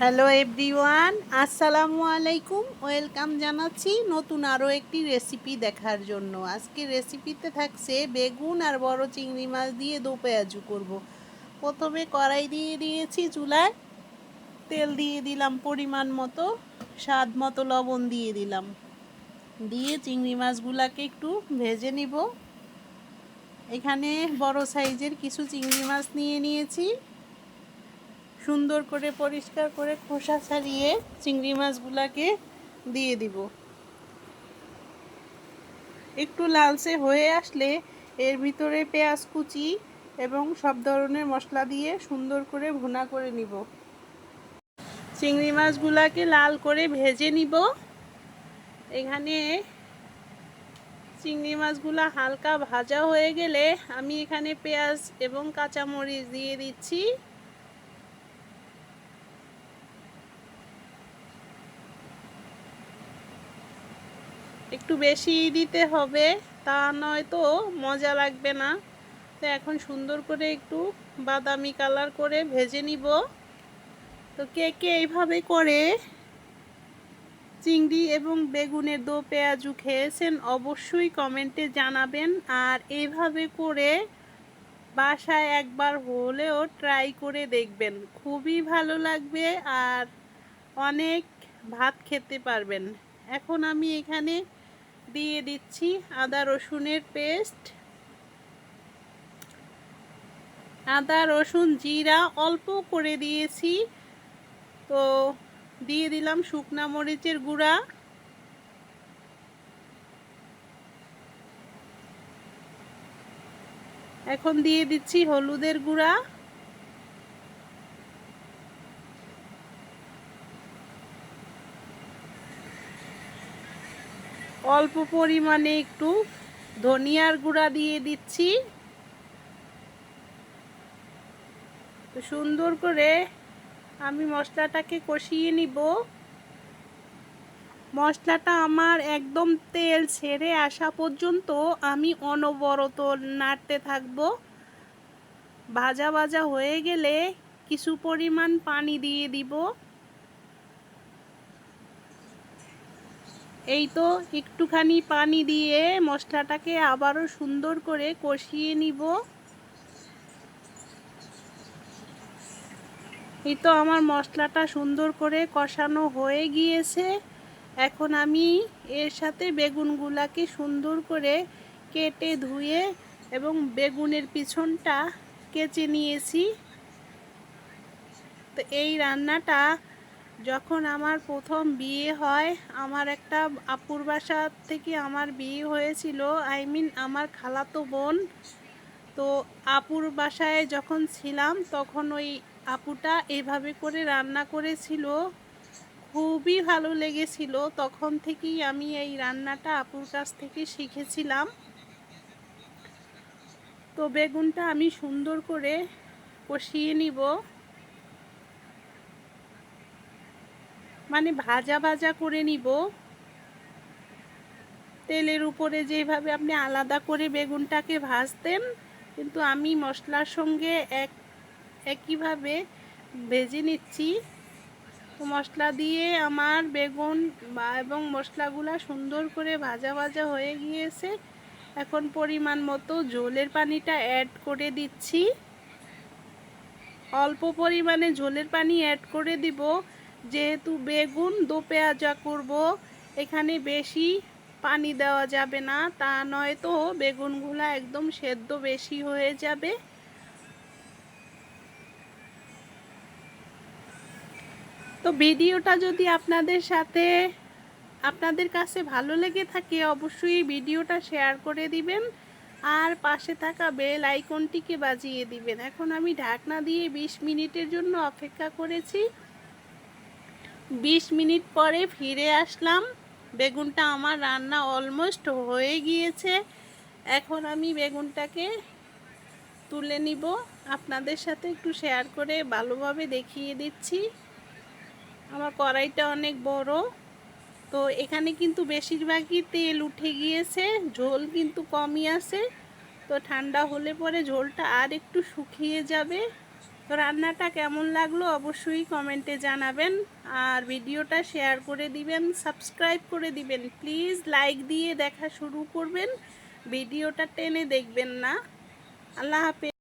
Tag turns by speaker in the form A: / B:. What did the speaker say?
A: Hello everyone আসসালামু আলাইকুম welcome জানাচ্ছি নতুন আরও একটি রেসিপি দেখার জন্য। আজকে রেসিপিতে থাকছে বেগুন আর বড় চিংড়ি মাছ দিয়ে দো পেঁয়াজু করব। প্রথমে কড়াই দিয়ে দিয়েছি চুলায়। তেল দিয়ে দিলাম পরিমাণ মতো, স্বাদ মতো লবণ দিয়ে দিলাম। দিয়ে চিংড়ি মাছগুলাকে একটু ভেজে নিব। এখানে বড় সাইজের কিছু চিংড়ি মাছ নিয়ে নিয়েছি। সুন্দর করে পরিষ্কার করে খোসা ছাড়িয়ে চিংড়ি মাছগুলাকে দিয়ে দিব। একটু লালচে হয়ে আসলে এর ভিতরে পেঁয়াজ কুচি এবং সব ধরনের মশলা দিয়ে সুন্দর করে ভুনা করে নিব। চিংড়ি মাছগুলাকে লাল করে ভেজে নিব। এখানে চিংড়ি মাছগুলা হালকা ভাজা হয়ে গেলে আমি এখানে পেঁয়াজ এবং কাঁচামরিচ দিয়ে দিচ্ছি। একটু বেশি দিতে হবে, তা নয়তো মজা লাগবে না। তো এখন সুন্দর করে একটু বাদামি কালার করে ভেজে নিব। তো কে কে এইভাবে করে চিংড়ি এবং বেগুনের দো পেঁয়াজু খেয়েছেন অবশ্যই কমেন্টে জানাবেন। আর এইভাবে করে বাসায় একবার হলেও ট্রাই করে দেখবেন, খুবই ভালো লাগবে আর অনেক ভাত খেতে পারবেন। এখন আমি এখানে দিয়ে দিচ্ছি আদা রসুনের পেস্ট। আদা, রসুন, জিরা অল্প করে দিয়েছি। তো দিয়ে দিলাম শুকনা মরিচের গুঁড়া। এখন দিয়ে দিচ্ছি হলুদের গুঁড়া। অল্প পরিমাণে একটু ধনিয়ার গুঁড়া দিয়ে দিচ্ছি। তো সুন্দর করে আমি মশলাটাকে কষিয়ে নিব। মশলাটা আমার একদম তেল ছেড়ে আসা পর্যন্ত আমি অনবরত নাড়তে থাকব। ভাজা ভাজা হয়ে গেলে কিছু পরিমাণ পানি দিয়ে দিব। এই তো একটুখানি পানি দিয়ে মশলাটাকে আবারও সুন্দর করে কষিয়ে নিব। এই তো আমার মশলাটা সুন্দর করে কষানো হয়ে গিয়েছে। এখন আমি এর সাথে বেগুনগুলাকে সুন্দর করে কেটে ধুয়ে এবং বেগুনের পিছনটা কেচে নিয়েছি। তো এই রান্নাটা যখন আমার প্রথম বিয়ে হয়, আমার একটা আপুর বাসা থেকে আমার বিয়ে হয়েছিল আই মিন আমার খালাতো বোন। তো আপুর বাসায় যখন ছিলাম, তখন ওই আপুটা এভাবে করে রান্না করেছিল। খুবই ভালো লেগেছিল। তখন থেকেই আমি এই রান্নাটা আপুর কাছ থেকে শিখেছিলাম। তো বেগুনটা আমি সুন্দর করে কষিয়ে নিব। মানে ভাজা ভাজা করে নিব। তেলের উপরে যেভাবে আপনি আলাদা করে বেগুনটাকে ভাজতেন, কিন্তু আমি মশলার সঙ্গে এক, একইভাবে ভেজে নিচ্ছি। মশলা দিয়ে আমার বেগুন এবং মশলাগুলো সুন্দর করে ভাজা ভাজা হয়ে গিয়েছে। এখন পরিমাণ মতো ঝোলের পানিটা অ্যাড করে দিচ্ছি। অল্প পরিমাণে ঝোলের পানি অ্যাড করে দিব। যেহেতু বেগুন, দো পেঁয়াজা করব, এখানে বেশি পানি দেওয়া যাবে না, তা নয়তো বেগুনগুলো একদম সেদ্ধ বেশি হয়ে যাবে। তো ভিডিওটা যদি আপনাদের সাথে, আপনাদের কাছে ভালো লেগে থাকে, অবশ্যই ভিডিওটা শেয়ার করে দিবেন, আর পাশে থাকা বেল আইকনটিকে বাজিয়ে দিবেন। এখন আমি ঢাকনা দিয়ে ২০ মিনিটের জন্য অপেক্ষা করেছি। ২০ মিনিট পরে ফিরে আসলাম। বেগুনটা আমার রান্না অলমোস্ট হয়ে গিয়েছে। এখন আমি বেগুনটাকে তুলে নিব। আপনাদের সাথে একটু শেয়ার করে ভালোভাবে দেখিয়ে দিচ্ছি। আমার কড়াইটা অনেক বড়। তো এখানে কিন্তু বেশিরভাগই তেল উঠে গিয়েছে। ঝোল কিন্তু কমই আছে। তো ঠান্ডা হলে পরে ঝোলটা আর একটু শুকিয়ে যাবে। তো রান্নাটা কেমন লাগল অবশ্যই কমেন্টে জানাবেন। আর ভিডিওটা শেয়ার করে দিবেন, সাবস্ক্রাইব করে দিবেন। প্লিজ লাইক দিয়ে দেখা শুরু করবেন। ভিডিওটা টেনে দেখবেন না। আল্লাহ হাফেজ।